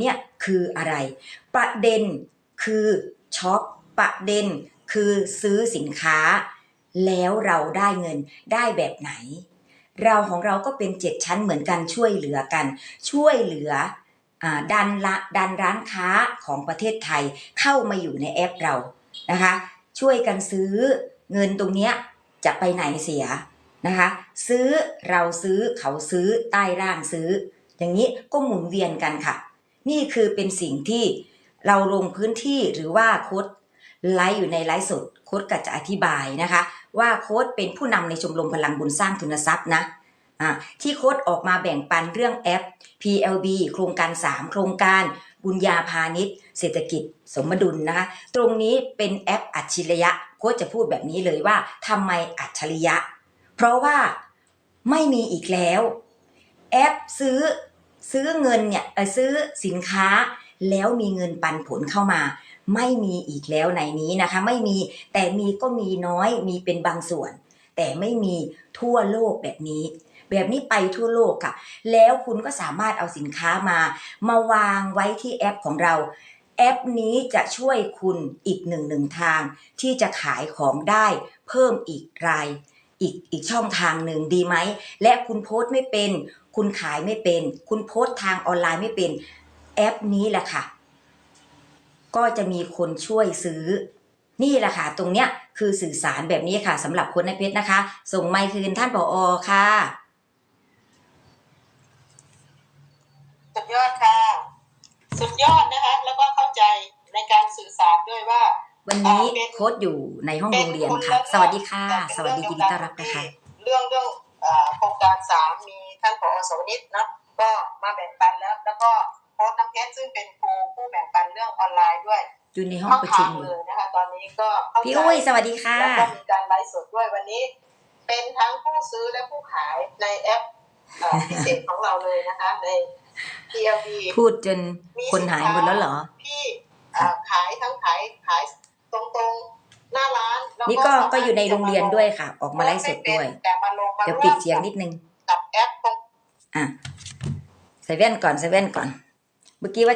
เนี่ยคืออะไร ประเด็นคือช็อปประเด็นคือซื้อสินค้า แล้วเราได้เงินได้แบบไหน เราของเราก็เป็นเจ็ดชั้นเหมือนกันช่วยเหลือกัน ช่วยเหลืออดันละดันร้านค้าของประเทศไทยเข้ามาอยู่ในแอปเรานะคะ ช่วยกันซื้อเงินตรงเนี้ยจะไปไหนเสียนะคะ ซื้อเราซื้อเขาซื้อใต้ร่างซื้อ อย่างนี้ก็หมุนเวียนกันค่ะ นี่คือเป็นสิ่งที่เราลงพื้นที่หรือว่าโค้ดไลฟ์อยู่ในไลฟ์สดโค้ดก็จะอธิบายนะคะ ว่าโค้ดเป็นผู้นำในชมรมพลังบุญสร้างทุนทรัพย์นะที่โค้ดออกมาแบ่งปันเรื่องแอป PLB โครงการ 3 โครงการบุญญาพาณิชย์ เศรษฐกิจ สมดุลนะคะ ตรงนี้เป็นแอปอัจฉริยะโค้ดจะพูดแบบนี้เลยว่าทำไมอัจฉริยะ เพราะว่าไม่มีอีกแล้ว แอปซื้อ ซื้อเงินเนี่ยซื้อสินค้าแล้วมีเงินปันผลเข้ามา ไม่มีอีกแล้วในนี้นะคะ ไม่มีแต่มีก็มีน้อยมีเป็นบางส่วน แต่ไม่มีทั่วโลกแบบนี้ แบบนี้ไปทั่วโลกค่ะ แล้วคุณก็สามารถเอาสินค้ามา มาวางไว้ที่แอปของเรา แอปนี้จะช่วยคุณอีกหนึ่งหนึ่งทาง ที่จะขายของได้เพิ่มอีกราย อีกอีกช่องทางหนึ่งดีไหม และคุณโพสต์ไม่เป็น คุณขายไม่เป็น คุณโพสต์ทางออนไลน์ไม่เป็นแอปนี้แหละค่ะ ก็จะมีคนช่วยซื้อ นี่แหละค่ะ ตรงเนี้ยคือสื่อสารแบบนี้ค่ะสำหรับคนในเพชรนะคะ ส่งไมค์คืนท่านผออค่ะ สุดยอดค่ะ วันนี้โค้ดอยู่ในห้องโรงเรียนค่ะ สวัสดีค่ะ สวัสดียินดีต้อนรับนะคะเรื่องเรื่องโครงการสามมีท่านผอสวนิตเนาะก็มาแบ่งปันแล้ว แล้วก็โค้ชน้ำเพชรซึ่งเป็นครูผู้แบ่งปันเรื่องออนไลน์ด้วยอยู่ในห้องประชุมเลยนะคะตอนนี้ก็พี่อุ้ยสวัสดีค่ะแล้วก็มีการไลฟ์สดด้วยวันนี้ เป็นทั้งผู้ซื้อและผู้ขายในแอปพิเศษของเราเลยนะคะใน PLB พูดจนคนหายหมดแล้วเหรอที่เอ่อขายทั้งขายขายตรงๆหน้าร้า นแล้วนี่ก็ก็อยู่ในโรงเรียนด้วยค่ะ ออกมาไลฟ์สดด้วยแต่มาลงมาเดี๋ยวร่ปิวดมเสียงนิดนึงกับแอปตรงอะใส่แว่นก่อนใส่แว่นก่อน เมื่อกี้ว่า